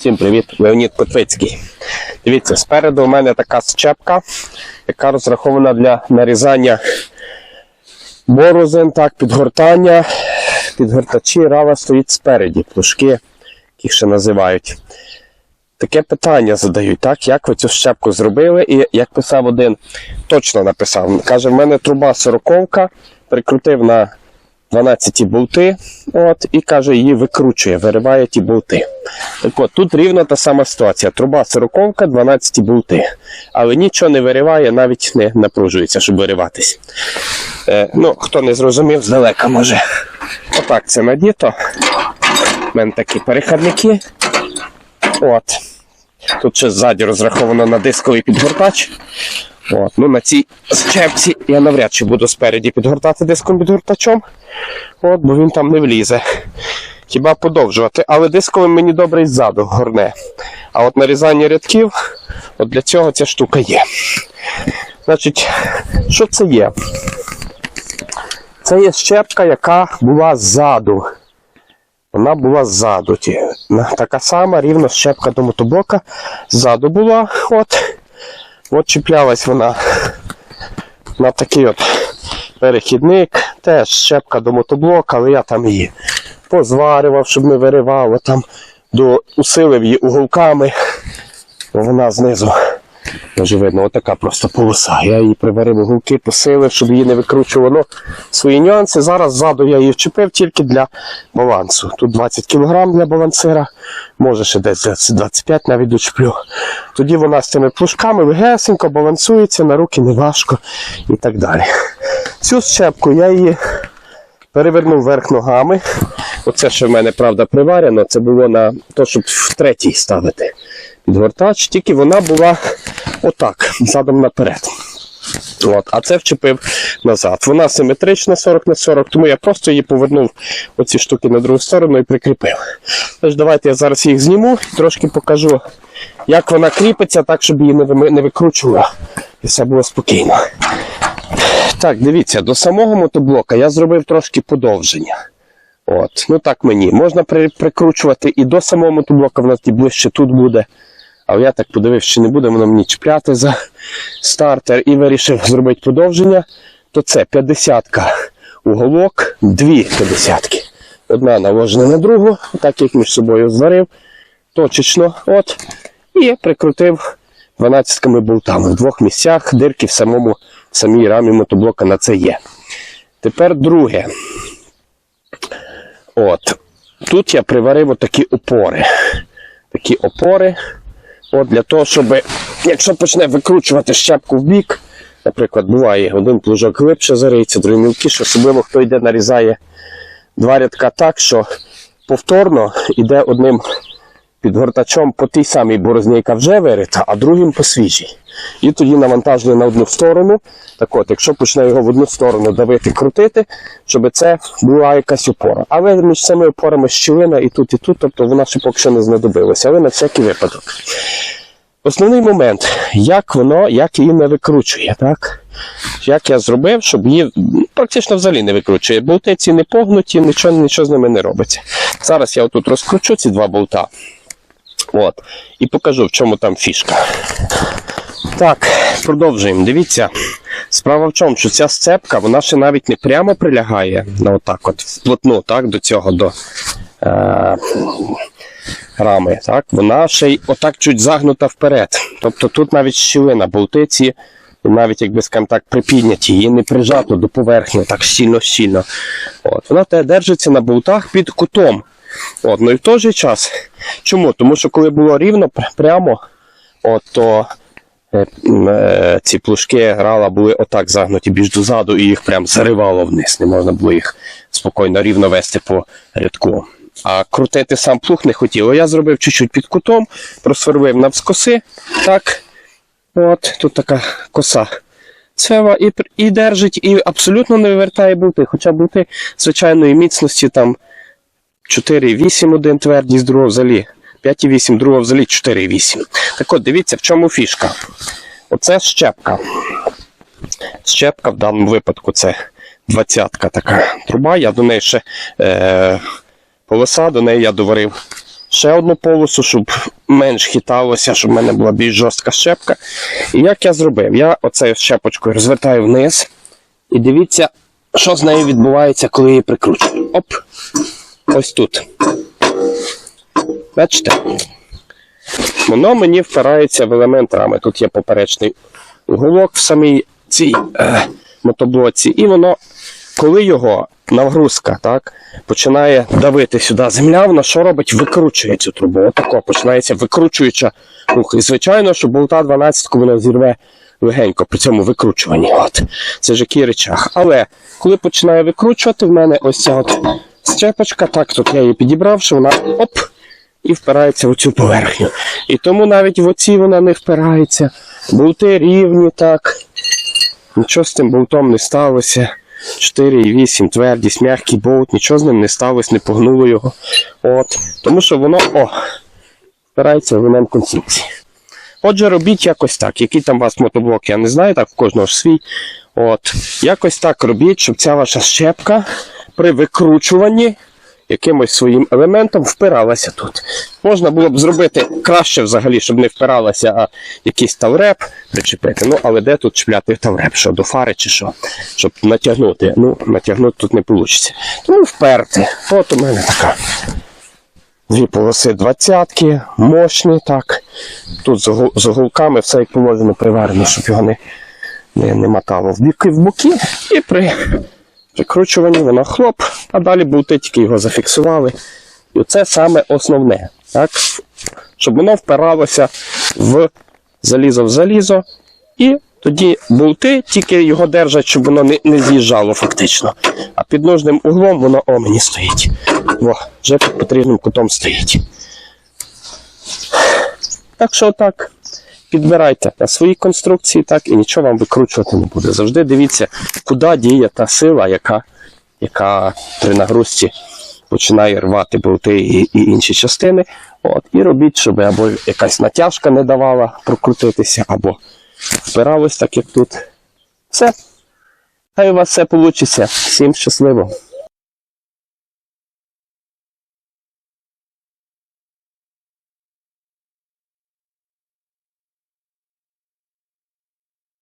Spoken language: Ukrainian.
Всім привіт, Леонід Котвицький. Дивіться, спереду у мене така щепка, яка розрахована для нарізання борозин, так, підгортання. Підгортачі рава стоїть спереді, плужки, їх ще називають. Таке питання задають, так, як ви цю щепку зробили, і як писав один, точно написав. Каже, в мене труба сороковка, прикрутив на 12 болти, от, і каже, її викручує, вириває ті болти. Так от, тут рівно та сама ситуація. Труба сороковка, 12 болти. Але нічого не вириває, навіть не напружується, щоб вириватись. Е, ну, хто не зрозумів, здалека може. Отак це надіто. У мене такі перехідники. От. Тут ще ззаді розраховано на дисковий підгортач. От. Ну, на цій щепці я навряд чи буду спереді підгортати дисковим підгортачом. От, бо він там не влізе. Хіба подовжувати. Але дисковим мені добре і ззаду горне. А от нарізання рядків, от для цього ця штука є. Значить, що це є? Це є щепка, яка була ззаду. Вона була ззаду. Така сама рівно щепка до мотоблока ззаду була. От. От чіплялась вона на такий от перехідник. Теж щепка до мотоблока, але я там її позварював, щоб не виривало. Там до, усилив її уголками. Вона знизу. Може отака просто полоса. Я її приварив уголки, посилив, щоб її не викручувало. Свої нюанси. Зараз ззаду я її вчепив тільки для балансу. Тут 20 кг для балансира, може ще десь 20 25 навіть дочеплю. Тоді вона з цими плужками легесенько балансується, на руки не важко і так далі. Цю щепку я її перевернув вверх ногами. Оце ще в мене, правда, приварено. Це було на те, щоб в третій ставити підгортач, тільки вона була отак, задом наперед. От, а це вчепив назад. Вона симетрична 40 на 40, тому я просто її повернув оці штуки на другу сторону і прикріпив. Тож давайте я зараз їх зніму і трошки покажу, як вона кріпиться, так, щоб її не, викручувало. І все було спокійно. Так, дивіться, до самого мотоблока я зробив трошки подовження. От, ну так мені. Можна при, прикручувати і до самого мотоблока, воно і ближче тут буде. Але я так подивився, що не буде воно мені чіпляти за стартер і вирішив зробити подовження. То це 50-ка уголок, дві 50-ки. Одна наложена на другу, так як між собою зварив, точечно, от, і прикрутив 12 болтами в двох місцях, дирки в самому в самій рамі мотоблока на це є. Тепер друге. От. Тут я приварив отакі опори. Такі опори. От для того, щоб, якщо почне викручувати щепку в бік, наприклад, буває один плужок глибше зариється, другий мілкіше, особливо хто йде, нарізає два рядка так, що повторно йде одним підгортачом по тій самій борозні, яка вже вирита, а другим по свіжій. І тоді навантажує на одну сторону. Так от, якщо почне його в одну сторону давити, крутити, щоб це була якась опора. Але між цими опорами щілина і тут, і тут, тобто вона ще поки що не знадобилася, але на всякий випадок. Основний момент, як воно, як її не викручує, так? Як я зробив, щоб її ну, практично взагалі не викручує. Болти ці не погнуті, нічого, нічого з ними не робиться. Зараз я отут розкручу ці два болта. От. І покажу, в чому там фішка. Так, продовжуємо. Дивіться. Справа в чому, що ця сцепка, вона ще навіть не прямо прилягає на отак от вплотну, так, до цього, до е, рами. Так, вона ще й отак чуть загнута вперед. Тобто тут навіть щілина, болти ці, навіть якби скажімо так, припідняті, її не прижато до поверхні, так щільно-щільно. От. Вона те держиться на болтах під кутом. От, ну і в той же час. Чому? Тому що коли було рівно прямо, от, то ці плужки грала були отак загнуті більш дозаду і їх прям заривало вниз. Не можна було їх спокійно рівно вести по рядку. А крутити сам плуг не хотіло. Я зробив чуть-чуть під кутом, просвербив навскоси. Так. От, тут така коса. Цева і, і держить, і абсолютно не вивертає болти. Хоча болти звичайної міцності там 4,8 один твердість, другого взагалі 5,8, другого взагалі 4,8. Так от, дивіться, в чому фішка. Оце щепка. Щепка в даному випадку це 20-ка така труба. Я до неї ще е, полоса, до неї я доварив ще одну полосу, щоб менш хиталося, щоб в мене була більш жорстка щепка. І як я зробив? Я оцею щепочкою розвертаю вниз. І дивіться, що з нею відбувається, коли її прикручую. Оп! Ось тут. Бачите? Воно мені впирається в елемент рами. Тут є поперечний уголок в самій цій е, мотоблоці, і воно, коли його нагрузка так, починає давити сюди земля, вона що робить? Викручує цю трубу. Отако починається викручуюча рух. І звичайно, що болта 12 воно зірве легенько при цьому викручуванні. От. Це ж який речах. Але коли починає викручувати, в мене ось ця от щепочка, так тут я її підібрав, що вона оп, і впирається в цю поверхню. І тому навіть в оці вона не впирається. Болти рівні так. Нічого з тим болтом не сталося. 4,8 твердість, м'який болт, нічого з ним не сталося, не погнуло його. От. Тому що воно о, впирається в елемент конструкції. Отже, робіть якось так. Який там у вас мотоблок, я не знаю, так в кожного ж свій. От. Якось так робіть, щоб ця ваша щепка при викручуванні якимось своїм елементом впиралася тут. Можна було б зробити краще взагалі, щоб не впиралася, а якийсь тавреп причепити. Ну, але де тут чіпляти тавреп? Що, до фари чи що? Щоб натягнути. Ну, натягнути тут не вийде. Тому вперти. От у мене така. Дві полоси двадцятки, мощні, так. Тут з уголками все як положено приварено, щоб його не, не, не мотало в біки в боки. І при прикручуванні воно хлоп, а далі болти тільки його зафіксували. І це саме основне, так? щоб воно впиралося в залізо в залізо. І тоді болти тільки його держать, щоб воно не, не з'їжджало фактично. А під нужним углом воно о мені стоїть. Во, вже під потрібним кутом стоїть. Так що так. Підбирайте на свої конструкції, так і нічого вам викручувати не буде. Завжди дивіться, куди діє та сила, яка, яка при нагрузці починає рвати болти і, і інші частини. От, і робіть, щоб або якась натяжка не давала прокрутитися, або впиралось, так як тут. Все. Хай у вас все вийде. Всім щасливо!